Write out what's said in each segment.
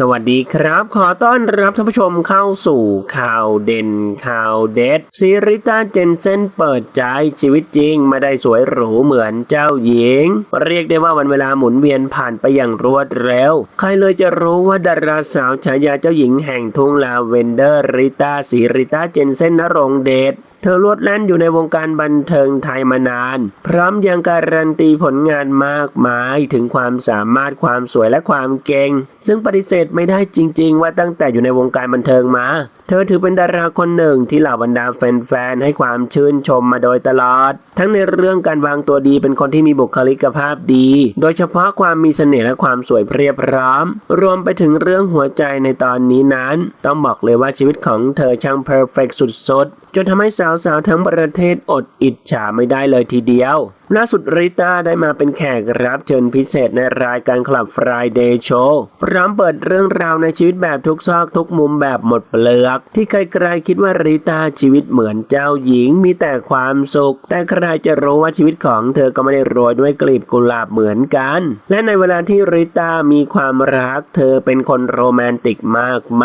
สวัสดีครับ ขอต้อนรับท่านผู้ชมเข้าสู่ข่าวเด่นข่าวเด็ดซีริต้าเจนเซนเปิดใจชีวิตจริงไม่ได้สวยหรูเหมือนเจ้าหญิง เรียกได้ว่าวันเวลาหมุนเวียนผ่านไปอย่างรวดเร็ว ใครเลยจะรู้ว่าดาราสาวฉายาเจ้าหญิงแห่งทุ่งลาเวนเดอร์ริต้าซีริต้าเจนเซนนรงเดช เธอลวดแล่นอยู่ในวงการบันเทิงไทยมานาน พร้อมยังการันตีผลงานมากมายถึงความสามารถความสวยและความเก่ง ซึ่งปฏิเสธไม่ได้จริง ๆ ว่าตั้งแต่อยู่ในวงการบันเทิงมา เธอถือเป็นดาราคนหนึ่งที่เหล่าบรรดาแฟนๆให้ความชื่นชมมาโดยตลอด ทั้งในเรื่องการวางตัวดีเป็นคนที่มีบุคลิกภาพดี โดยเฉพาะความมีเสน่ห์และความสวยเพรียบพร้อม รวมไปถึงเรื่องหัวใจในตอนนี้นั้น ต้องบอกเลยว่าชีวิตของเธอช่างเพอร์เฟกสุดๆ จนทำให้สาวๆทั้งประเทศอดอิจฉาไม่ได้เลยทีเดียวล่าสุดริต้าได้มาเป็นแขกรับเชิญพิเศษในรายการ Club Friday Show พร้อมเปิดเรื่องราวในชีวิตแบบทุกซอกทุกมุมแบบหมดเปลือก ที่ใครๆคิดว่าริต้าชีวิตเหมือนเจ้าหญิงมีแต่ความสุข แต่ใครจะรู้ว่าชีวิตของเธอก็ไม่ได้โรยด้วยกลีบกุหลาบเหมือนกัน และในเวลาที่ริต้ามีความรัก เธอเป็นคนโรแมนติก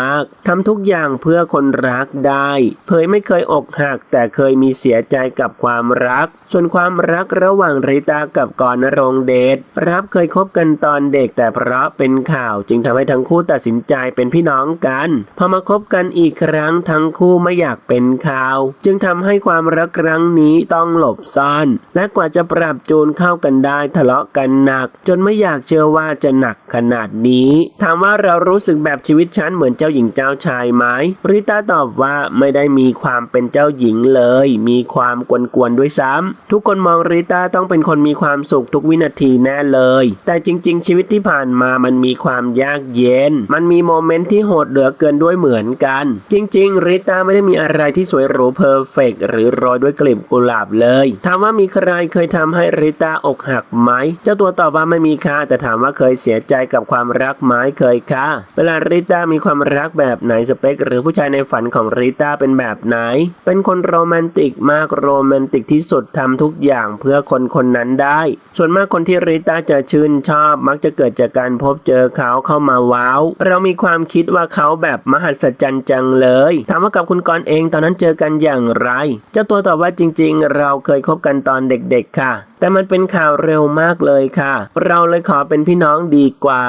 มากๆทำทุกอย่างเพื่อคนรักได้เผยไม่เคยอกหักแต่เคยมีเสียใจกับความรัก ส่วนความรักระระหว่างริตากับกรณรงเดชรับเคยคบกันตอนเด็กแต่เพราะเป็นข่าวจึงทำให้ทั้งคู่ตัดสินใจเป็นพี่น้องกัน พอมาคบกันอีกครั้งทั้งคู่ไม่อยากเป็นข่าว จึงทำให้ความรักครั้งนี้ต้องหลบซ่อน และกว่าจะปรับจูนเข้ากันได้ทะเลาะกันหนัก จนไม่อยากเชื่อว่าจะหนักขนาดนี้ถามว่าเรารู้สึกแบบชีวิตฉันเหมือนเจ้าหญิงเจ้าชายไหมริตาตอบว่าไม่ได้มีความเป็นเจ้าหญิงเลย มีความกวนๆด้วยซ้ำทุกคนมองริตาต้องเป็นคนมีความสุขทุกวินาทีแน่เลย แต่จริง ๆ ชีวิตที่ผ่านมามันมีความยากเย็น มันมีโมเมนต์ที่โหดเหลือเกินด้วยเหมือนกัน จริง ๆ ริต้าไม่ได้มีอะไรที่สวยหรูเพอร์เฟกหรือโรยด้วยกลีบกุหลาบเลยถามว่ามีใครเคยทำให้ริต้าอกหักไหมเจ้าตัวตอบว่าไม่มีค่ะแต่ถามว่าเคยเสียใจกับความรักไหมเคยค่ะเวลาริต้ามีความรักแบบไหนสเปค หรือผู้ชายในฝันของริต้าเป็นแบบไหน เป็นคนโรแมนติกมากโรแมนติกที่สุดทำทุกอย่างเพื่อคนคนนั้นได้ ส่วนมากคนที่ริต้าจะชื่นชอบมักจะเกิดจากการพบเจอเขาเข้ามาว้าว เรามีความคิดว่าเขาแบบมหัศจรรย์จังเลยถามว่ากับคุณกรณ์เองตอนนั้นเจอกันอย่างไร เจ้าตัวตอบว่าจริง ๆ เราเคยคบกันตอนเด็กๆค่ะ แต่มันเป็นข่าวเร็วมากเลยค่ะ เราเลยขอเป็นพี่น้องดีกว่า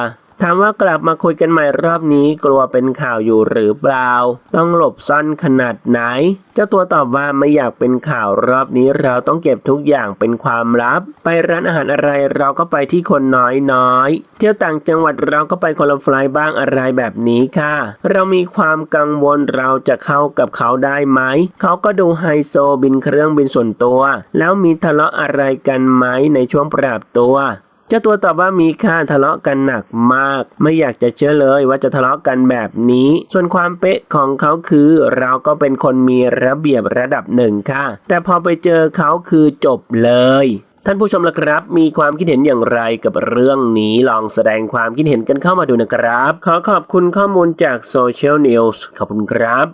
ถามว่ากลับมาคุยกันใหม่รอบนี้กลัวเป็นข่าวอยู่หรือเปล่า ต้องหลบซ่อนขนาดไหน เจ้าตัวตอบว่าไม่อยากเป็นข่าวรอบนี้เราต้องเก็บทุกอย่างเป็นความลับ ไปร้านอาหารอะไรเราก็ไปที่คนน้อยน้อยๆเที่ยวต่างจังหวัดเราก็ไปคนละไฟลท์บ้างอะไรแบบนี้ค่ะ เรามีความกังวลเราจะเข้ากับเขาได้ไหม เขาก็ดูไฮโซบินเครื่องบินส่วนตัว แล้วมีทะเลาะอะไรกันไหมในช่วงปรับตัว เจ้าตัวตอบว่ามีค่าทะเลาะกันหนักมาก ไม่อยากจะเชื่อเลยว่าจะทะเลาะกันแบบนี้ ส่วนความเป๊ะของเขาคือ เราก็เป็นคนมีระเบียบระดับหนึ่งค่ะ แต่พอไปเจอเขาคือจบเลยท่านผู้ชมละครับ มีความคิดเห็นอย่างไรกับเรื่องนี้ลองแสดงความคิดเห็นกันเข้ามาดูนะครับ ขอขอบคุณข้อมูลจากโซเชียลนิวส์ขอบคุณครับ